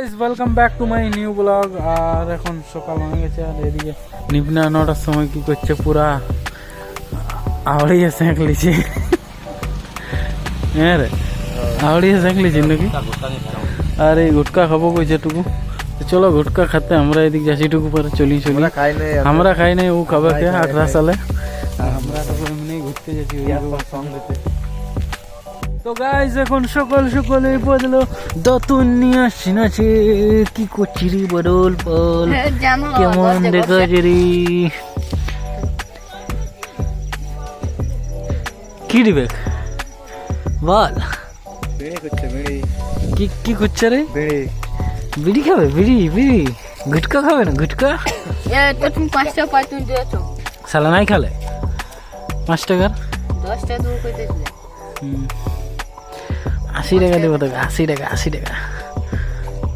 Guys welcome back to my new blog আর এখন সকাল হয়ে গেছে আর এদিকে নিপনা নটার সময় কি করছে পুরা? আওড়িয়ে সেঁক লিছে হ্যাঁ রে আওড়িয়ে সেঁক লিছি নাকি? আর এই গুটকা খাব কইছে টুকু চলো গুটকা খাতে আমরা এদিকে যাচ্ছি টুকু পরে চলি চলি। আমরা খাই নাই ও খাবে আঠারো সালে। আমরা এমনি ঘুরতে যাচ্ছি তো গাইজ এখন সকাল সকালে বদলো। দতুন নিয়ে আসছি নাচে কি করছি রে বদল বল? কেমন দেখাচ্ছে রে কি দিবে বল। কি কি করছে রে? বিড়ি। বিড়ি খাবে? বিড়ি বিড়ি। গুটকা খাবে না? গুটকা? এ তো তুমি পাঁচটা পাই তুমি দিয়েছ। সালা নাই খালে। পাঁচ টাকার? দশটা দূর করতেছিলে হুম। আশি টাকা দেবো তোকে আশি টাকা আশি টাকা।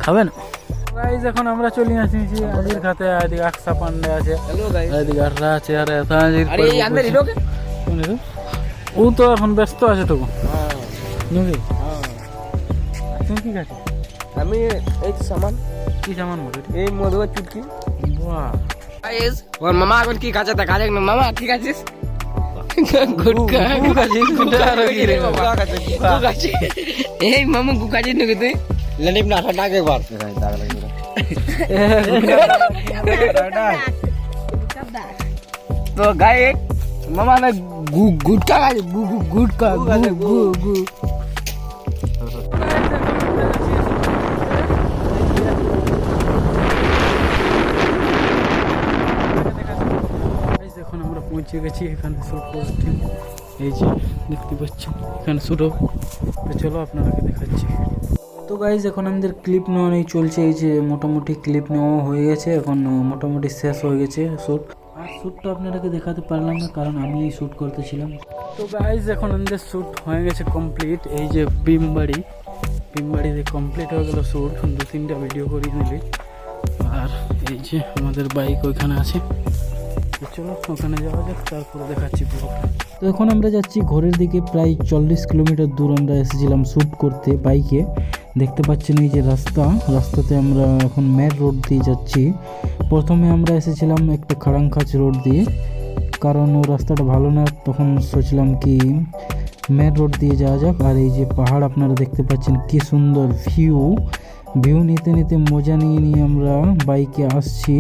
খাবে না? গাইজ এখন আমরা চলে আসছি আজির খাতে এদিকে আকসা পান্ডে আছে। এদিকে আছে আর কোন ও তো এখন ব্যস্ত আছে তো হ্যাঁ। নাকি? হ্যাঁ। তুমি কি খাচ্ছ? আমি এই তো সামান। কি সামান বলো এই মধুয়া চুটকি। বাহ। গাইস ওর মামা এখন কি খাচ্ছে তা খাচ্ছে না মামা ঠিক আছিস গুটকা খাচ্ছিস? গুটকা আর কি রে বাবা? এই মামা গুকা জিস নাকি তুই লেনিপ পৌঁছে গেছি, এখানে শ্যুট করছি। এই যে দেখতে পাচ্ছেন, এখানে শ্যুট তো চলো আপনাদেরকে দেখাচ্ছি। তো গাইজ এখন আমাদের ক্লিপ নেওয়া নেই, চলছে এই যে মোটামুটি ক্লিপ নেওয়া হয়ে গেছে, এখন মোটামুটি শেষ হয়ে গেছে শ্যুট আর শ্যুটটা আপনাদেরকে দেখাতে পারলাম না, কারণ আমি শ্যুট করতেছিলাম। তো গাইজ এখন আমাদের শ্যুট হয়ে গেছে কমপ্লিট এই যে বিমবাড়ি বিমবাড়িতে কমপ্লিট হয়ে গেল শ্যুট দু তিনটা ভিডিও করিয়ে নিলি। আর এই যে আমাদের বাইক ওইখানে আছে। তো চলো ওখানে যাওয়া যাক, তারপরে দেখাচ্ছি তো এখন আমরা যাচ্ছি ঘরের দিকে, প্রায় চল্লিশ কিলোমিটার দূর আমরা এসেছিলাম শ্যুট করতে বাইকে। দেখতে পাচ্ছেন এই যে রাস্তা, রাস্তাতে আমরা এখন ম্যাট রোড দিয়ে যাচ্ছি। প্রথমে আমরা এসেছিলাম একটা খাড়াংখাচ রোড দিয়ে, কারণ ও রাস্তাটা ভালো না, তখন সোচলাম কি ম্যাট রোড দিয়ে যাওয়া যাক। আর এই যে পাহাড়, আপনারা দেখতে পাচ্ছেন কি সুন্দর ভিউ ভিউ নিতে নিতে মজা নিয়ে নিয়ে আমরা বাইকে আসছি।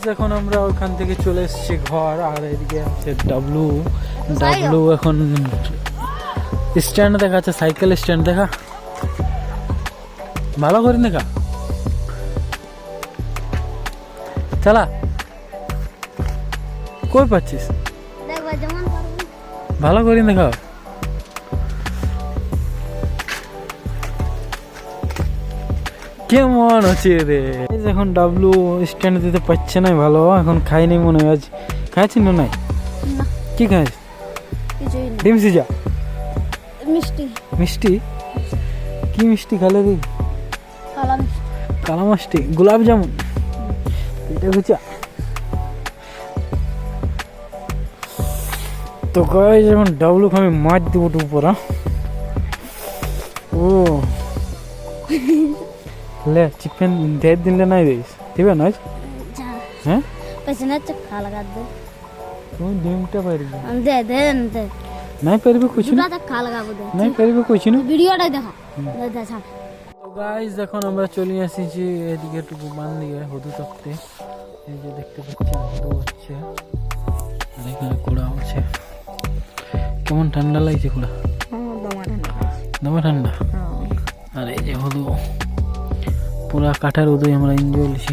গাইস এখন আমরা ওখান থেকে চলে এসেছি ঘর আর এদিকে আছে ডাবলু ডাবলু এখন স্ট্যান্ড দেখা আছে সাইকেল স্ট্যান্ড দেখা? ভালো করে দেখা। চালা কই পাচ্ছিস? ভালো করে দেখা। কেমন আছে রে? যে এখন ডাবলু স্ট্যান্ড দিতে পারছে না ভালো। এখন খাইনি মনে হয় আজ। খাইছি না নাই? কি না। ডিম সিজা? মিষ্টি। মিষ্টি? কি মিষ্টি খালে রে? কালা মিষ্টি। কালা গোলাপ জামুন? এটা হচ্ছে তো গাই যখন ডাবলু আমি মাছ দেবো টু পরা ও। লে চিকেন দেড় দিনলে নাই দিস দিবে না আজ? যা হ্যাঁ पैसे ना चक्का लगा दे তুমি ডিমটা পারবি दे दे दे নাই পারবি কিছু না দুটা চক্কা লাগাবো দে নাই পারবি কিছু না ভিডিওটা দেখা দে দে ছাড় তো গাইজ এখন আমরা চলে আসিছি এদিকে একটু বান দিয়ে হদু তপ্তে এই যে দেখতে পাচ্ছেন হদু হচ্ছে আর এখানে কুড়া আছে কেমন ঠান্ডা লাগছে কুড়া দমে ঠান্ডা আর এই যে হদু পুরা কাঠের উদয় আমরা এনজয় করছি